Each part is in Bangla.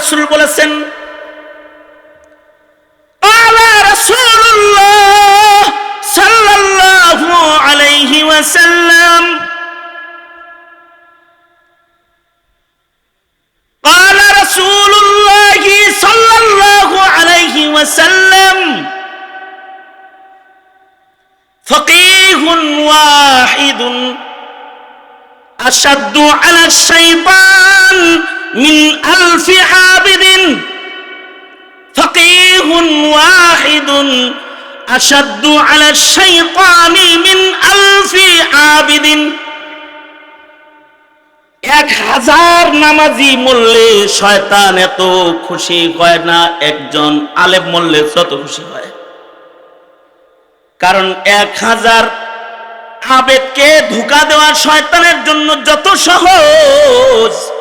রসুল বলেছেন قال رسول الله صلى الله عليه وسلم قال رسول الله صلى الله عليه وسلم فقيه واحد أشد على الشيطان মিন আলফি এক হাজার নামাজি শয়তান এত খুশি হয় না, একজন আলেম মল্লে যত খুশি হয়। কারণ এক হাজার আবেদকে ধোকা দেওয়া শয়তানের জন্য যত সহজ।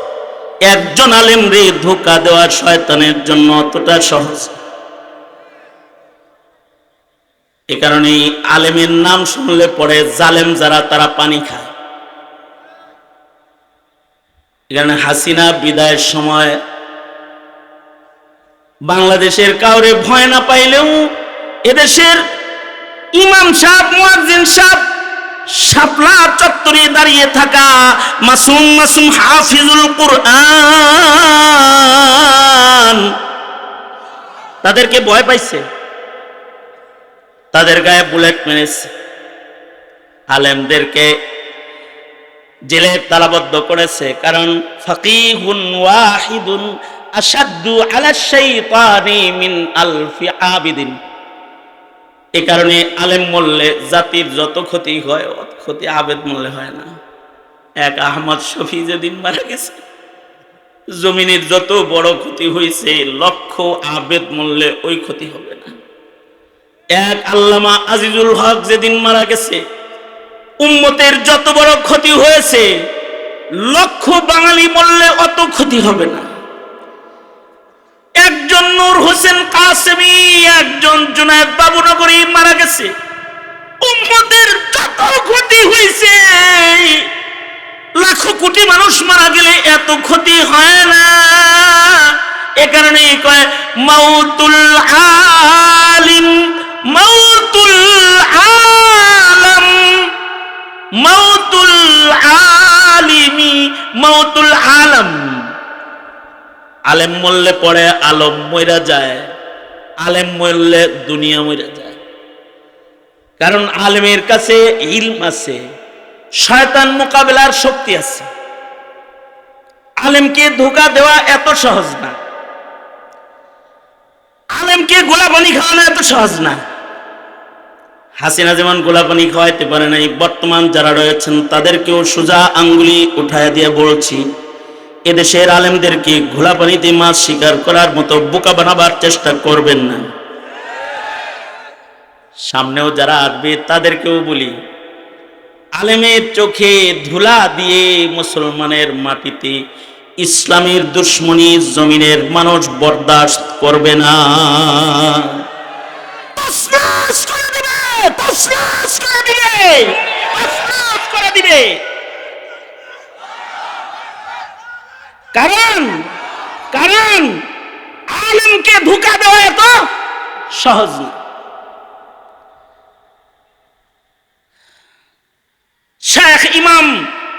একজন আলেম রে ধোকা দেওয়া শয়তানের জন্য অতটা সহজ। এ কারণে আলেমের নাম শুনলে পরে জালেম যারা, তারা পানি খায়। এখানে হাসিনা বিদায়ের সময় বাংলাদেশের কাউরে ভয় না পাইলেও এদেশের ইমাম সাহেব, মুয়াজ্জিন সাহেব শাপলা চত্বরে দাঁড়িয়ে থাকা মাসুম মাসুম হাফিজুল কুরআন। তাদেরকে ভয় পাইছে। তাদের গায়ে বুলেট মেরেছে। আলেমদেরকে জেলে তালাবদ্ধ করেছে। কারণ ফকিহুন ওয়াহিদুন আসাদ্দু আলা শাইতানি মিন আলফি আবিদিন। এ কারণে আলেম মল্লে জাতির যত ক্ষতি হয়, অত ক্ষতি আবেদ মরলে হয় না। এক আহমদ শফি যেদিন মারা গেছে, জমিনের যত বড় ক্ষতি হয়েছে, লক্ষ আবেদ মরলে ওই ক্ষতি হবে না। এক আল্লামা আজিজুল হক যেদিন মারা গেছে, উম্মতের যত বড় ক্ষতি হয়েছে, লক্ষ বাঙালি মরলে অত ক্ষতি হবে না। একজন নূর হোসেন কাসেমি, একজন জুনায়দ বাবুনগরী মারা গেছে। উম্মতের যত ক্ষতি হয়েছে, লাখো কোটি মানুষ মারা গেলে এত ক্ষতি হয় না। এ কারণে কয়, মাউতুল আলিম, মাউতুল আলম, মাউতুল আলিমি, মাউতুল আলম। আলেম মরলে পরে আলম মইরা যায়, আলেম মরলে দুনিয়া মইরা যায়। কারণ আলেমের কাছে ইলম আছে, শয়তান মোকাবেলার শক্তি আছে। আলেমকে ধোকা দেওয়া এত সহজ না। আলেমকে গোলাপানি খাওয়ানো এত সহজ না। হাসিনা যেমন গোলাপানি খাওয়াইতে পারে নাই, বর্তমান যারা রয়েছেন তাদেরকেও সোজা আঙ্গুলি উঠায় দিয়ে বলছি এদেশের আলেমদেরকে ঘোলা পানিতে মাছ শিকার করার মতো বোকা বানাবার চেষ্টা করবেন না। সামনেও যারা আসবে তাদেরকেও বলি, আলেমের চোখে ধুলা দিয়ে মুসলমানের মাটিতে ইসলামের দুশ্মনী জমিনের মানুষ বরদাস্ত করবে না। দিবে তসনস করে দিবে কারণ কারণ আলেমকে ধোকা দেওয়া এত সহজ না। শেখ ইমাম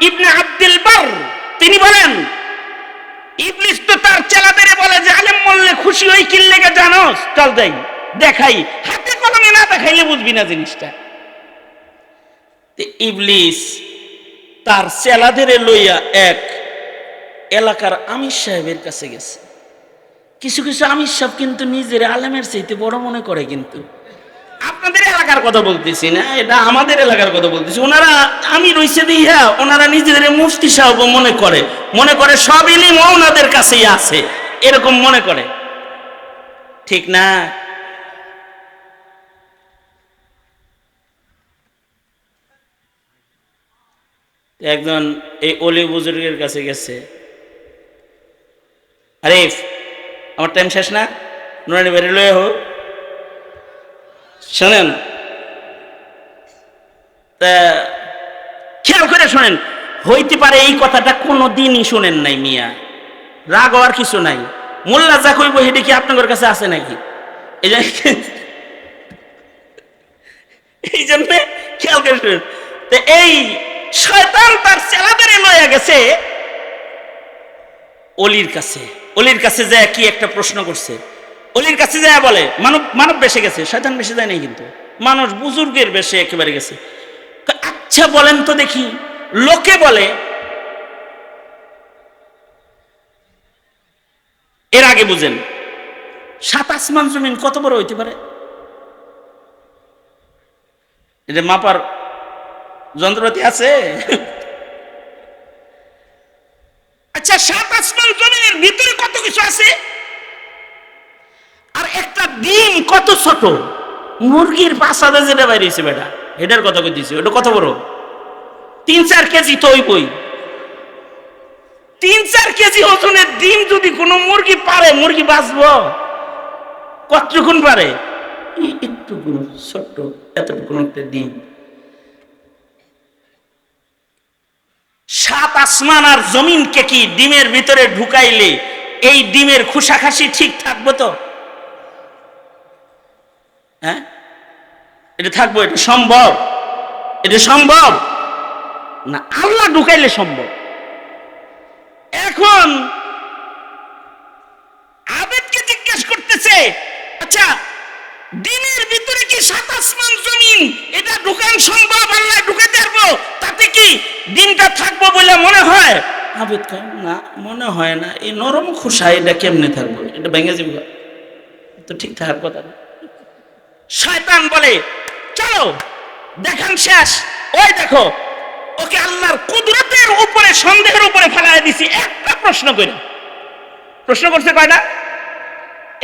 ইবনে আব্দুল বার, তিনি বলেন, ইবলিস তো তার চেলাদের বলে যে, আলেম মরলে খুশি হই কি লেগে জানোস? চল যাই দেখাই, হাতে কলমে না দেখাইলে বুঝবি না জিনিসটা। ইবলিস তার চেলাদের লইয়া এক এলাকার আমির সাহেবের কাছে গেছে। কিছু কিছু আমির সাহেব কিন্তু নিজের আলেমের চাইতে বড় মনে করে কিন্তু। আপনাদের এলাকার কথা বলতেছি না, এটা আমাদের এলাকার কথা বলতেছি। ওনারা আমি রইছে দিয়া ওনারা নিজেদের মুফতি সাহেব মনে করে। মনে করে সব ইলিম ওনাদের কাছেই আছে, এরকম মনে করে। ঠিক না? একজন এই অলি বুজুর্গের কাছে গেছে। আরিফ, আমার টাইম শেষ না? নুরানি বেরি লয়ে হোক শোনেন। তা, খেয়াল করে শোনেন, হইতে পারে এই কথাটা কোনো দিনই শোনেন নাই মিয়া। রাগ হওয়ার কিছু নাই। মোল্লা যা কইব হেডে কি আপনাদের কাছে আছে নাকি? এই যে এই জন্য খেয়াল করে শুনুন। তো এই শয়তান তার চেলাদের লয়ে গেছে অলির কাছে। অলির কাছে যায় কি একটা প্রশ্ন করছে। অলির কাছে যায় বলে, মানব মানব বেশে গেছে, শয়তান বেশি যায় নাই কিন্তু। মানুষ বুজুর্গের বেশে একেবারে গেছে। আচ্ছা বলেন তো দেখি, লোকে বলে, এর আগে বুঝেন, সাত আসমান জমিন কত বড় হইতে পারে? এটা মাপার যন্ত্রপাতি আছে? আচ্ছা সাত আসমান জমিনের ভিতরে কত কিছু আছে? আর একটা ডিম কত ছোট? মুরগির পাশাতে যেটা বাইরেছে বেটা। এটার কথা কইতেছি, ওটা কত বড়? তিন চার কেজি তো ওই বই তিন চার কেজি ওজনের ডিম যদি কোনো মুরগি পারে, মুরগি বাঁচবো? কতটুকুন পারে? একটু ছোট্ট, এতটুকুন একটা ডিম। সাত আসমান আর জমিনকে কি ডিমের ভিতরে ঢুকাইলে এই ডিমের খুশাখাসি ঠিক থাকব তো? হ্যাঁ? এটা থাকব, এটা সম্ভব? এটা সম্ভব? না, আল্লাহ ঢুকাইলে সম্ভব। এখন আবেদকে জিজ্ঞেস করতেছে আচ্ছা দিনের ভিতরে কি সাত আসমান জমিন, এটা ঢুকান সম্ভব, আল্লাহ ঢুকাতে পারব? কি দিনটা থাকব বলে মনে হয়? আবেদ কয় না মনে হয় না। এই নরম খুশা এটা কেমনে থাকব? এটা ভেঙে যাব। তো ঠিক থাকার কথা না। শয়তান বলে চলো দেখান শেষ। ওই দেখো ওকে আল্লাহর কুদরতের উপরে সন্দেহের উপরে ফেলাই দিছি। একটা প্রশ্ন করে। প্রশ্ন করছে কয়টা?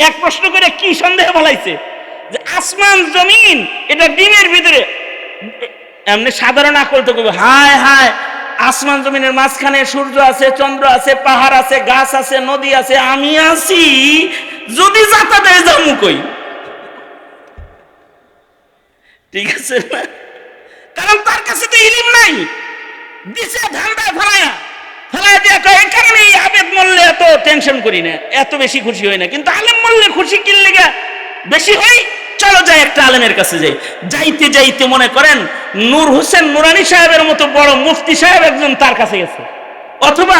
এক প্রশ্ন করে কি সন্দেহ বলাইছে যে আসমান জমিন এটা ডিমের ভিতরে এমনি সাধারণ আকল তো কইবে হায় হায়, আসমান জমিনের মাঝখানে সূর্য আছে, চন্দ্র আছে, পাহাড় আছে, গাছ আছে, নদী আছে, আমি আছি, যদি যাতা দেয় যামু কই? ঠিক আছে কারণ তার কাছে তো ইলিম নাই। দিছে ধান্দায় ফেলায়া। ফেলায় দিয়া কয় এই কারণে এই আবেদ মরলে এত টেনশন করি না। এত বেশি খুশি হয় না। কিন্তু আলেম মরলে খুশি কিনলে বেশি হয় চলো যাই একটা আলেমের কাছে যাই। যাইতে যাইতে মনে করেন নূর হোসেন নুরানি সাহেবের মতো বড় মুফতি সাহেব একজন তার কাছে গেছে। অথবা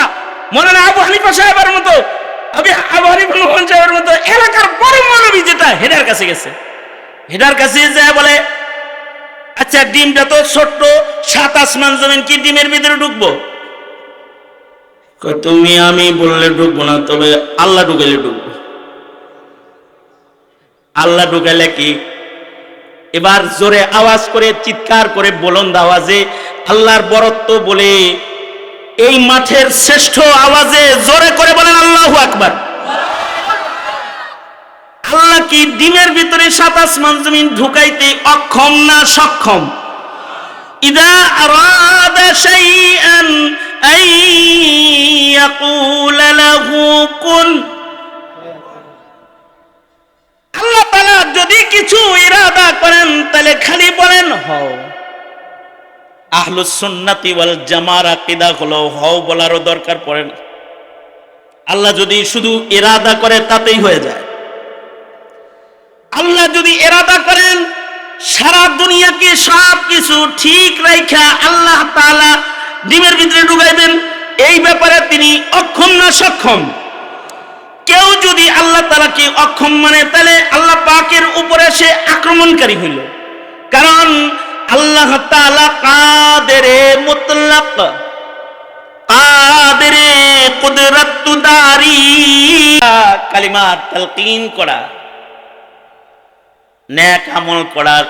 মনে না আবু হানিফা সাহেবের মতো, আবি আবু হানিফা মোহন সাহেবের মতো এলাকার বড় মৌলবী যেটা হেডার কাছে গেছে। হেডার কাছে বলে আচ্ছা ডিমটা তো ছোট্ট, সাত আসমান জমিন কি ডিমের ভিতরে ঢুকবো? তুমি আমি বললে ঢুকবো না, তবে আল্লাহ ঢুকাইলে ঢুকবো। আল্লাহ ঢুকাইলে কি? এবার জোরে আওয়াজ করে, চিৎকার করে বলন্দ আওয়াজে আল্লাহর বরত্ব বলে এই মাঠের শ্রেষ্ঠ আওয়াজে জোরে করে বলেন আল্লাহ আকবার। আল্লাহ কি ডিমের ভিতরে সাত আসমান জমিন ঢুকাইতে অক্ষম না সক্ষম? ইদা আরাদা শাইআন আহলুস সুন্নাতি ওয়াল জামার আকীদা হলো, হও বলারও দরকার পড়ে না। আল্লাহ যদি শুধু ইরাদা করে, তাতেই হয়ে যায়। আল্লাহ যদি এরাদা করেন, সারা দুনিয়াকে সব কিছু ঠিক রাইখা আল্লাহ তাআলা ডিমের ভিতরে ডুবাইবেন এই ব্যাপারে তিনি অক্ষম না সক্ষম? কেউ যদি আল্লাহ তালাকে অক্ষম মানে তাহলে আল্লাহ পাকের উপরে সে আক্রমণকারী হইল। কারণ আল্লাহ তাআলা কাদেরে মুতলাক, কাদেরে কুদরতুদারি, কালিমাত তালকিন করা ন্যাক আমল করার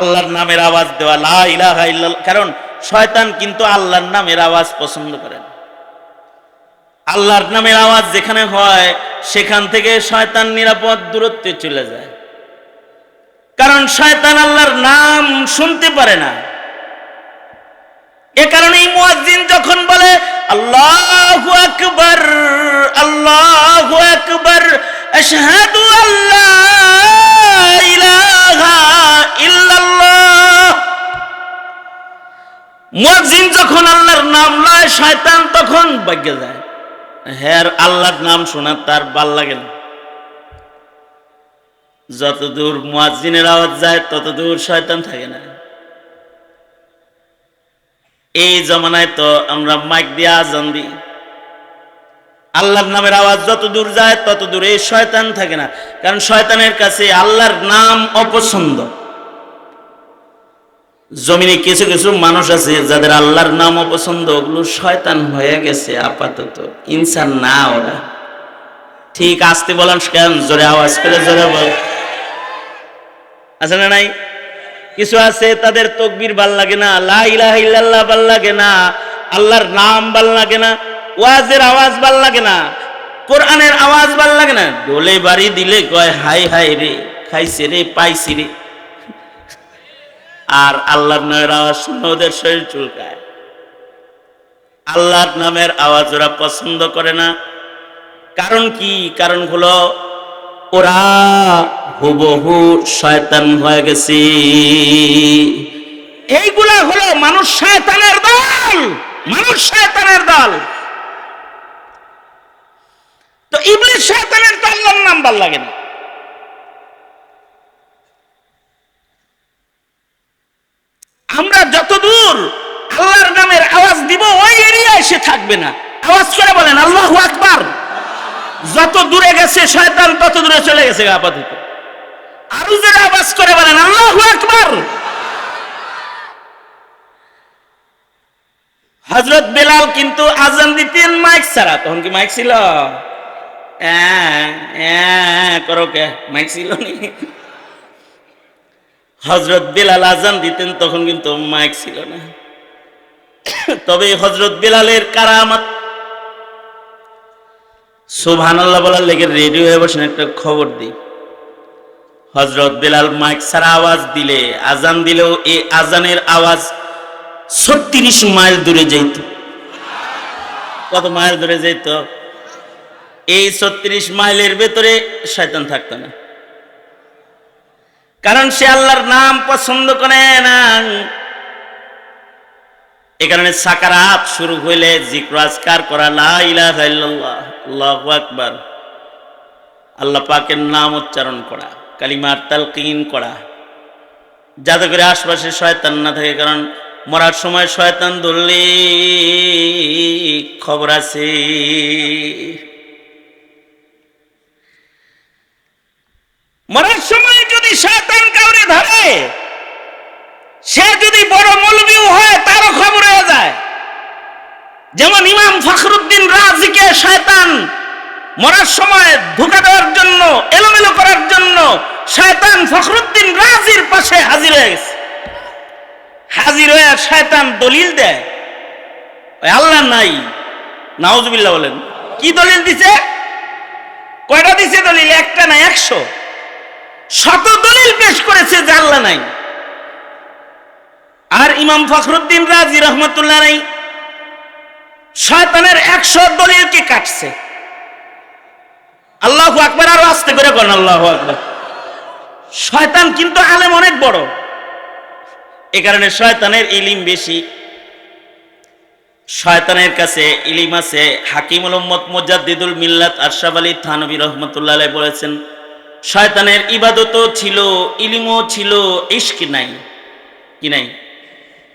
আল্লাহর নামের আওয়াজ দেওয়া, লা ইলাহা ইল্লাল্লাহ, কারণ শয়তান কিন্তু আল্লাহর নামের আওয়াজ পছন্দ করেন আল্লাহর নামের আওয়াজ যেখানে হয়, সেখান থেকে শয়তান নিরাপদ দূরত্বে চলে যায়। কারণ শয়তান আল্লাহর নাম শুনতে পারে না। এ কারণেই মুয়াজ্জিন যখন বলে, আল্লাহু আকবার আল্লাহু আকবার, আশহাদু আল্লা ইলাহা ইল্লাল্লাহ। মুয়াজ্জিন যখন আল্লাহর নাম লয়, শয়তান তখন ভাগ্যে যায়। হ্যার আল্লাহর নাম শোনা তার ভালো লাগে না। যতদূর মুয়াজ্জিনের আওয়াজ যায়, ততদূর শয়তান থাকে না। এই জমানায় তো আমরা মাইক দিয়ে আজান দিই। আল্লাহর নামের আওয়াজ যত দূর যায় তত দূরে শয়তান থাকে না। কারণ শয়তানের কাছে আল্লাহর নাম অপছন্দ। জমিনে কিছু কিছু মানুষ আছে, যাদের আল্লাহর নাম অপছন্দ, ওগুলো শয়তান হয়ে গেছে আপাতত। ইনসান না ওরা। ঠিক আসতে বলেন, কেন? জোরে আওয়াজ করে, জোরে বল। আছে না নাই? কিছু আছে, তাদের তকবির ভালো লাগে না, লা ভালো লাগে না, আল্লাহর নাম ভালো লাগে না, ওয়াজের আওয়াজ ভালো লাগে না, কোরআনের আওয়াজ ভালো লাগে না। ডোলে বাড়ি দিলে কয়, হাই হাই রে, খাইছে রে, পাইছি রে। আর আল্লাহর নামের আওয়াজ শুনে ওদের শরীর চুলকায়। আল্লাহর নামের আওয়াজ ওরা পছন্দ করে না। কারণ কি? কারণ হলো ওরা হুবহু শয়তান হয়ে গেছে। এইগুলা হলো মানুষ শয়তানের দল, মানুষ শয়তানের দল। তো ইবলিশ শয়তানের তো আল্লাহর নাম ভালো লাগে না। আমরা যতদূর আল্লাহর নামের আওয়াজ দিব, ওই এরিয়ায় সে থাকবে না। আওয়াজ করে বলেন, আল্লাহ আকবার। যত দূরে গেছে শয়তান তত দূরে চলে গেছে আপাতত আরও জোরে আওয়াজ করে বলেন আল্লাহ আকবার। হজরত বেলাল কিন্তু আজান দিতেন মাইক ছাড়া তখন কি মাইক ছিল? অ্যাঁ, অ্যাঁ, করো কে? মাইক ছিল নি? হজরত বেলাল আজান দিতেন তখন কিন্তু মাইক ছিল না। তবে হজরত বেলালের কারামাত সুবহান আল্লাহ বলার লেগে রেডিও হয়ে বসেন একটা খবর দিই। হজরত বেলাল মাইক ছাড়া আওয়াজ দিলে, আজান দিলেও এই আজানের আওয়াজ ছত্রিশ মাইল দূরে যাইত। কত মাইল দূরে যাইত? এই ছত্রিশ মাইলের ভেতরে শয়তান থাকতো না। কারণ সে আল্লাহর নাম পছন্দ করে না এ কারণে সাকারাত শুরু হইলে জিক্র আজকার করা আকবার। আল্লাহ পাকের নাম উচ্চারণ করা, কালিমার তালকিন করা। যাতে করে আশপাশে শয়তান না থাকে, কারণ মরার সময় শয়তান ধরলে খবর আছে। মরার সময় যদি শয়তান কাউরে ধরে সে যদি বড় মৌলবীও হয়, তারও খবর হয়ে যায়। যেমন ইমাম ফখরুদ্দিন রাজিকে শয়তান মরার সময় ধোকা দেওয়ার জন্য, এলোমেলো করার জন্য শয়তান ফখরুদ্দিন রাজির পাশে হাজির হয়ে গেছে। হাজির হয়ে শয়তান দলিল দেয়। আল্লাহ নাই, নাউজুবিল্লাহ বলেন। কি দলিল দিছে? কয়টা দিছে দলিল? একটা না একশো। শত দলিল পেশ করেছে যে আল্লাহ নাই। আর ইমাম ফখরুদ্দিন রাজি রহমতুল্লাহ নাই শয়তানের একশো দলিলকে কাটছে? আল্লাহ আকবার, আরও আস্তে করে করেন আল্লাহ আকবর। শয়তান কিন্তু আলেম অনেক বড়। এ কারণে শয়তানের ইলিম বেশি। শয়তানের কাছে ইলিম আছে। হাকিমুল উম্মত মুজাদ্দিদুল মিল্লাত আরশাব আলী থানবী রহমতুল্লাহ বলেছেন, শয়তানের ইবাদতও ছিল, ইলিমও ছিল, ইশক নাই। কি নাই?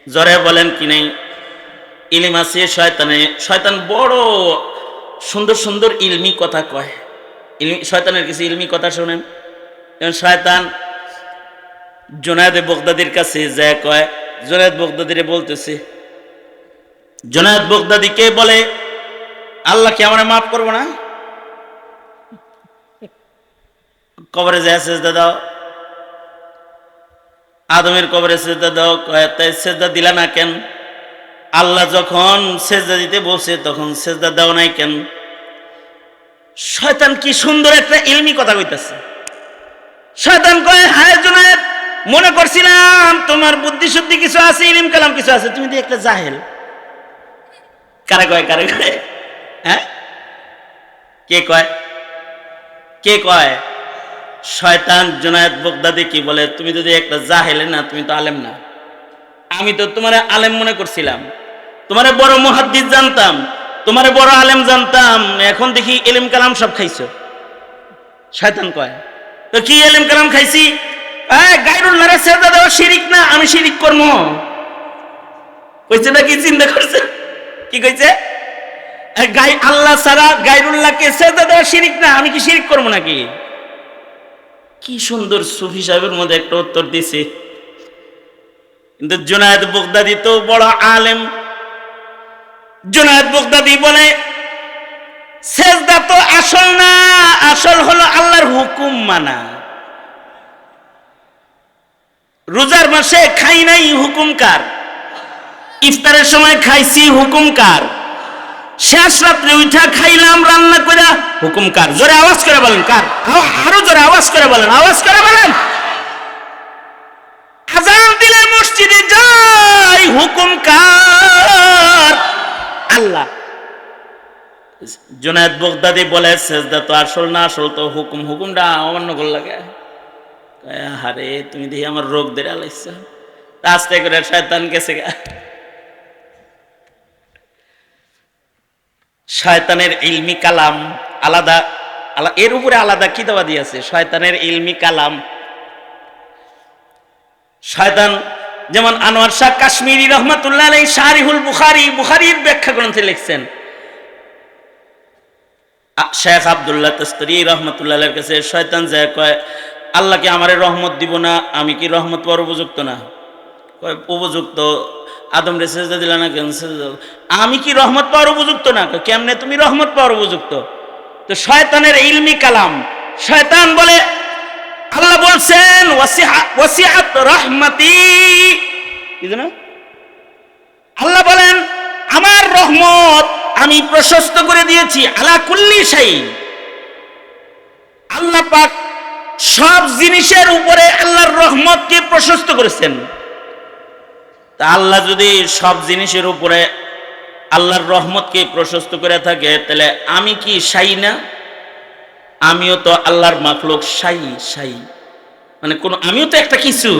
জরে বলেন কি নাই? ইলিম আছে, শয়তানে, শয়তান বড় সুন্দর সুন্দর ইলমি কথা কয়। শয়তানের কিছু ইলমি কথা শোনেন। যেমন শয়তান জোনায়দে বগদাদির কাছে যা কয়, জোনায়দ বগদাদিরে বলতেছে, জোনায়দ বগদাদিকে বলে? আল্লাহ কি আমার মাফ করব না? কবরে যায় দাও। আদমের কবরে সেজদা দাও তাই সেজদা দিলা না কেন? আল্লাহ যখন সেজদা দিতে বসে তখন সেজদা দাও নাই কেন? শয়তান কি সুন্দর একটা ইলমি কথা কইতাছে। শয়তান কয়, হায় জুনায়েদ, মনে করছিলাম তোমার বুদ্ধি শুদ্ধি কিছু আছে, ইলিম কালাম কিছু আছে, তুমি একটা জাহেল। কারে কয় কারে কয়? হ্যাঁ? কে কয়? কে কয়? শয়তান জুনায়েদ বগদাদি কি বলে, তুমি যদি একটা জাহেলে না, তুমি তো আলেম না। আমি তো তোমার আলেম মনে করছিলাম। তোমার বড় মহাদ্দিস জানতাম, তোমারে বড় আলেম জানতাম, এখন দেখি এলিম কালাম সব খাইছো। শয়তান কয়, তো কি এলিম কালাম খাইছি? গাইরুল্লাহরে সেজদা দেওয়া শিরিক না, আমি শিরিক করব কইছে না কি চিন্তা করছে? কি কইছে? গাই, আল্লাহ ছাড়া গাইরুল্লাহকে সেজদা দেওয়া শিরিক না, আমি কি শিরিক করব নাকি? কি সুন্দর সুফি সাহেবের মধ্যে একটা উত্তর দিছে। কিন্তু জুনায়দ বগদাদি তো বড় আলেম। জুনায়দ বগদাদি বলে, সেজদা তো আসল না, আসল হলো আল্লাহর হুকুম মানা। রোজার মাসে খাই নাই হুকুমকার ইফতারের সময় খাইছি হুকুম কার? শেষ রাত্রে উঠা খাইলাম, রান্না করে হুকুম কার? জোরে আওয়াজ করে বলেন, কার? আরও জোরে আওয়াজ করে বলেন, আওয়াজ করে বলেন। আজান দিলে মসজিদে যাই, হুকুম কার? আল্লাহ। জুনায়দ বগদাদি বলে, সেজদা তো আসল না আসল তো হুকুম, হুকুমটা অমান্য কর লাগে হারে তুমি দেখি আমার রোগ ধরে আলাইছ। আস্তে করে শয়তান গেছে গা শয়তানের ইলমি কালাম, আলাদা, আলা- এর উপরে আলাদা কি দেওয়া দিয়েছে শয়তানের ইলমি কালাম। শয়তান, যেমন আনোয়ার শাহ কাশ্মীরি রহমতুল্লাহ আলাই শাহরিহুল বুখারি, বুখারির ব্যাখ্যা গ্রন্থে লিখছেন শেখ আবদুল্লাহ তস্তরি রহমতুল্লাহের কাছে, শয়তান যায় কয় আল্লাহকে আমারে রহমত দিব না? আমি কি রহমত পাওয়ার উপযুক্ত না? উপযুক্ত আদম রে সেজদা দিলা না কেন? সেজদা আমি কি রহমত পাওয়ার উপযুক্ত না? কেমনে তুমি রহমত পাওয়ার উপযুক্ত? তো শয়তানের ইলমি কালাম। শয়তান বলে, আল্লাহ বলছেন ওয়াসিআত রহমতি। কি আল্লাহ বলেন, আমার রহমত আমি প্রশস্ত করে দিয়েছি, আলা কুল্লি শাই। আল্লাহ পাক সব জিনিসের উপরে আল্লাহর রহমতকে প্রশস্ত করেছেন। তা আল্লাহ যদি সব জিনিসের উপরে আল্লাহর রহমতকে প্রশস্ত করে থাকে, তাহলে আমি কি সাই না? আমিও তো আল্লাহর মাখলুক, সাই সাই। মানে কোন, আমিও তো একটা কিছু।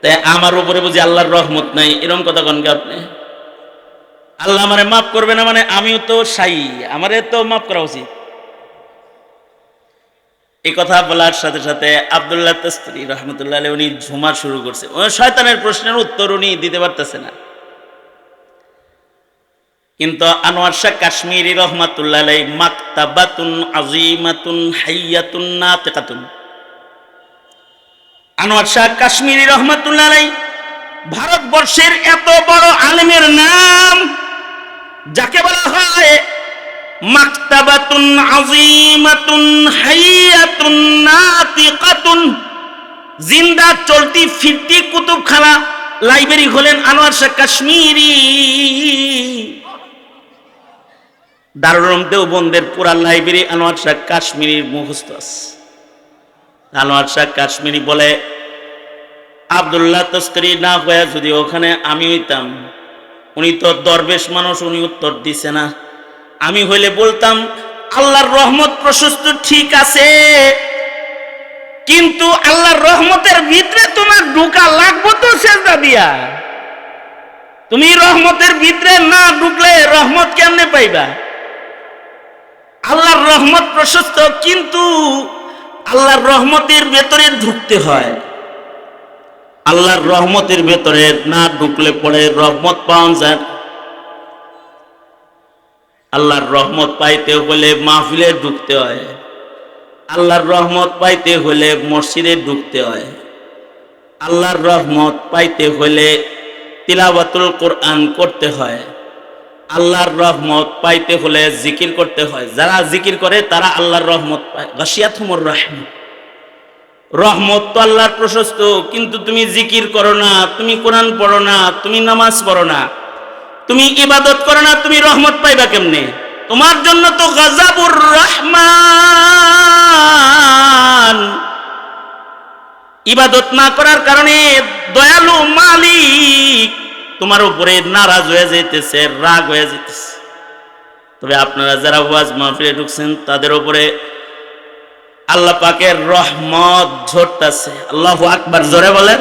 তাই আমার উপরে বুঝি আল্লাহর রহমত নাই এরকম কথা কনকে আপনি? আল্লাহ আমারে মাফ করবে না মানে আমিও তো সাই, আমারে তো মাফ করা উচিত। এই কথা বলার সাথে সাথে আবদুল্লাহ তস্ত্রী রহমতুল্লাহ উনি ঝুমা শুরু করছে। শয়তানের প্রশ্নের উত্তর উনি দিতে পারতেছে না। কিন্তু আনোয়ার শাহ কাশ্মীরি রহমাতুল্লাহ মাকতাবাতুন আজিমাতুন হাইয়াতুন নাতিকাতুন। আনোয়ার শাহ কাশ্মীরি রহমাতুল্লাহ ভারতবর্ষের এত বড় আলেমের নাম যাকে বলা হয় মাকতাবাতুন আজিমাতুন হাইয়াতুন নাতিকাতুন। জিন্দা চলতি ফিরতি কুতুবখানা লাইব্রেরি হলেন আনোয়ার শাহ কাশ্মীরি। দারুরম দেওবন্দের পুরা লাইব্রেরি আনোয়ার শাহ কাশ্মীরির মুখস্থ আছে। আনোয়ার শাহ কাশ্মীরি বলে, আবদুল্লাহ তস্করি না হয়ে যদি ওখানে আমি হইতাম, উনি তো দরবেশ মানুষ, উনি উত্তর দিছে না। আমি হইলে বলতাম, আল্লাহর রহমত প্রশস্ত ঠিক আছে, কিন্তু আল্লাহর রহমতের ভিতরে তোমার ঢুকা লাগবো তো সেজদা দিয়া। তুমি রহমতের ভিতরে না ঢুকলে রহমত কেমনে পাইবা? আল্লাহর রহমত প্রশস্ত, কিন্তু আল্লাহর রহমতের ভেতরে ঢুকতে হয়। আল্লাহর রহমতের ভেতরে না ঢুকলে পরে রহমত পাওয়া যায়। আল্লাহর রহমত পাইতে হলে মাহফিলে ঢুকতে হয়। আল্লাহর রহমত পাইতে হলে মসজিদে ঢুকতে হয়। আল্লাহর রহমত পাইতে হলে তিলাবাতুল কোরআন করতে হয়। আল্লাহর রহমত পাইতে হলে জিকির করতে হয়। যারা জিকির করে, তারা আল্লাহর রহমত পায়। গাছিয়াথুমর রহমত রহমত তো আল্লাহর প্রশস্ত, কিন্তু তুমি জিকির করো না, তুমি কোরআন পড়ো না, তুমি নামাজ পড়ো না। তুমি ইবাদত করো না, তুমি রহমত পাইবা কেমনে? তোমার জন্য তো গাজাবুর রহমান। ইবাদত না করার কারণে দয়ালু মালিক তোমার উপরে নারাজ হয়ে যেতেছে রাগ হয়ে যেতেছে তবে আপনারা যারা ওয়াজ মাহফিলে ঢুকছেন, তাদের উপরে আল্লাহ পাকের রহমত ঝরতেছে। আল্লাহ আকবার, জোরে বলেন।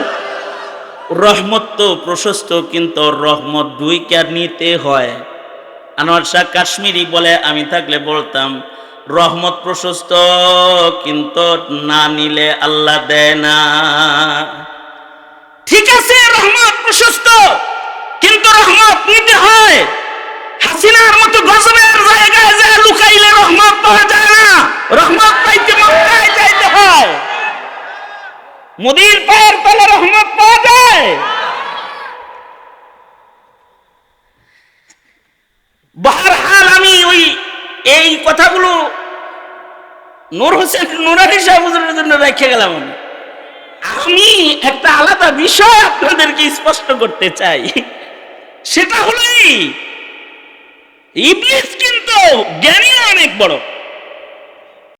রহমত তো প্রশস্ত, কিন্তু রহমত দুইকা নিতে হয়। আনোয়ার শাহ কাশ্মীরি বলে, আমি থাকলে বলতাম, রহমত প্রশস্ত, কিন্তু না নিলে আল্লাহ দেয় না। ঠিক আছে, রহমত প্রশস্ত, কিন্তু রহমত নিতে হয়। হাসিনার মতো গজবের জায়গায় যে লুকাইলে রহমত পাওয়া যায় না। রহমত পাইতে মক্কায় যাইতে হয়। মোদির পায়ের তলে রহমত পাওয়া যায় বাহারহাল আমি ওই এই কথাগুলো নূর হোসেন নুরানি সাহেবের জন্য রেখে গেলাম আমি। আমি একটা আলাদা বিষয় আপনাদেরকে স্পষ্ট করতে চাই। সেটা হলো ইবলিস কিন্তু জ্ঞানী অনেক বড়।